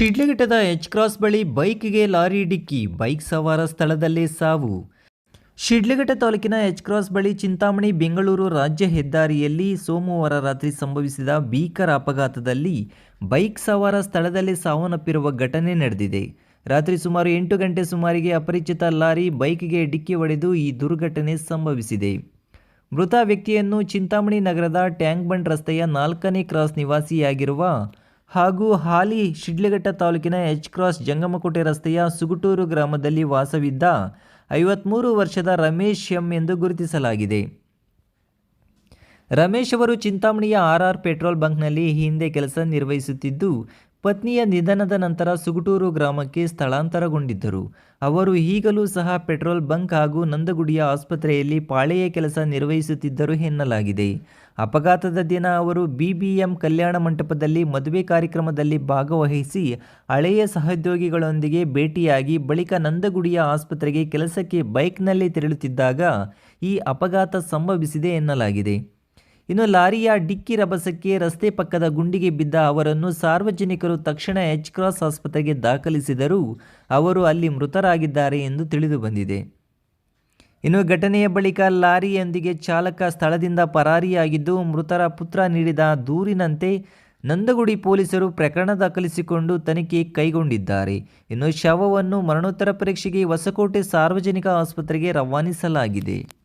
ಶಿಡ್ಲಘಟ್ಟದ H cross ಬಳಿ ಬೈಕ್ಗೆ lorry ಡಿಕ್ಕಿ, bike ಸವಾರ ಸ್ಥಳದಲ್ಲೇ ಸಾವು. ಶಿಡ್ಲಘಟ್ಟ ತಾಲೂಕಿನ ಎಚ್ ಕ್ರಾಸ್ ಬಳಿ ಚಿಂತಾಮಣಿ, ಬೆಂಗಳೂರು ರಾಜ್ಯ ಹೆದ್ದಾರಿಯಲ್ಲಿ ಸೋಮವಾರ ರಾತ್ರಿ ಸಂಭವಿಸಿದ ಭೀಕರ ಅಪಘಾತದಲ್ಲಿ ಬೈಕ್ ಸವಾರ ಸ್ಥಳದಲ್ಲೇ ಸಾವನ್ನಪ್ಪಿರುವ ಘಟನೆ ನಡೆದಿದೆ. ರಾತ್ರಿ ಸುಮಾರು ಎಂಟು ಗಂಟೆ ಸುಮಾರಿಗೆ ಅಪರಿಚಿತ ಲಾರಿ ಬೈಕ್ಗೆ ಡಿಕ್ಕಿ ಹೊಡೆದು ಈ ದುರ್ಘಟನೆ ಸಂಭವಿಸಿದೆ. ಮೃತ ವ್ಯಕ್ತಿಯನ್ನು ಚಿಂತಾಮಣಿ ನಗರದ ಟ್ಯಾಂಕ್ ಬಂಡ್ ರಸ್ತೆಯ ನಾಲ್ಕನೇ ಕ್ರಾಸ್ ನಿವಾಸಿಯಾಗಿರುವ ಹಾಗೂ ಹಾಲಿ ಶಿಡ್ಲಘಟ್ಟ ತಾಲೂಕಿನ ಎಚ್ ಕ್ರಾಸ್ ಜಂಗಮಕೋಟೆ ರಸ್ತೆಯ ಸುಗುಟೂರು ಗ್ರಾಮದಲ್ಲಿ ವಾಸವಿದ್ದ ಐವತ್ತ್ಮೂರು ವರ್ಷದ ರಮೇಶ್ ಎಂ ಎಂದು ಗುರುತಿಸಲಾಗಿದೆ. ರಮೇಶ್ ಅವರು ಚಿಂತಾಮಣಿಯ ಆರ್ ಆರ್ ಪೆಟ್ರೋಲ್ ಬಂಕ್ನಲ್ಲಿ ಹಿಂದೆ ಕೆಲಸ ನಿರ್ವಹಿಸುತ್ತಿದ್ದು ಪತ್ನಿಯ ನಿಧನದ ನಂತರ ಸುಗುಟೂರು ಗ್ರಾಮಕ್ಕೆ ಸ್ಥಳಾಂತರಗೊಂಡಿದ್ದರು. ಅವರು ಈಗಲೂ ಸಹ ಪೆಟ್ರೋಲ್ ಬಂಕ್ ಹಾಗೂ ನಂದಗುಡಿಯ ಆಸ್ಪತ್ರೆಯಲ್ಲಿ ಪಾಳೆಯ ಕೆಲಸ ನಿರ್ವಹಿಸುತ್ತಿದ್ದರು ಎನ್ನಲಾಗಿದೆ. ಅಪಘಾತದ ದಿನ ಅವರು ಬಿಬಿಎಂ ಕಲ್ಯಾಣ ಮಂಟಪದಲ್ಲಿ ಮದುವೆ ಕಾರ್ಯಕ್ರಮದಲ್ಲಿ ಭಾಗವಹಿಸಿ ಹಳೆಯ ಸಹೋದ್ಯೋಗಿಗಳೊಂದಿಗೆ ಭೇಟಿಯಾಗಿ ಬಳಿಕ ನಂದಗುಡಿಯ ಆಸ್ಪತ್ರೆಗೆ ಕೆಲಸಕ್ಕೆ ಬೈಕ್ನಲ್ಲಿ ತೆರಳುತ್ತಿದ್ದಾಗ ಈ ಅಪಘಾತ ಸಂಭವಿಸಿದೆ ಎನ್ನಲಾಗಿದೆ. ಇನ್ನು ಲಾರಿಯ ಡಿಕ್ಕಿ ರಭಸಕ್ಕೆ ರಸ್ತೆ ಪಕ್ಕದ ಗುಂಡಿಗೆ ಬಿದ್ದ ಅವರನ್ನು ಸಾರ್ವಜನಿಕರು ತಕ್ಷಣ ಎಚ್ ಕ್ರಾಸ್ ಆಸ್ಪತ್ರೆಗೆ ದಾಖಲಿಸಿದರೂ. ಅವರು ಅಲ್ಲಿ ಮೃತರಾಗಿದ್ದಾರೆ ಎಂದು ತಿಳಿದು ಬಂದಿದೆ. ಇನ್ನು ಘಟನೆಯ ಬಳಿಕ ಲಾರಿಯೊಂದಿಗೆ ಚಾಲಕ ಸ್ಥಳದಿಂದ ಪರಾರಿಯಾಗಿದ್ದು, ಮೃತರ ಪುತ್ರ ನೀಡಿದ ದೂರಿನಂತೆ ನಂದಗುಡಿ ಪೊಲೀಸರು ಪ್ರಕರಣ ದಾಖಲಿಸಿಕೊಂಡು ತನಿಖೆ ಕೈಗೊಂಡಿದ್ದಾರೆ. ಇನ್ನು ಶವವನ್ನು ಮರಣೋತ್ತರ ಪರೀಕ್ಷೆಗೆ ಹೊಸಕೋಟೆ ಸಾರ್ವಜನಿಕ ಆಸ್ಪತ್ರೆಗೆ ರವಾನಿಸಲಾಗಿದೆ.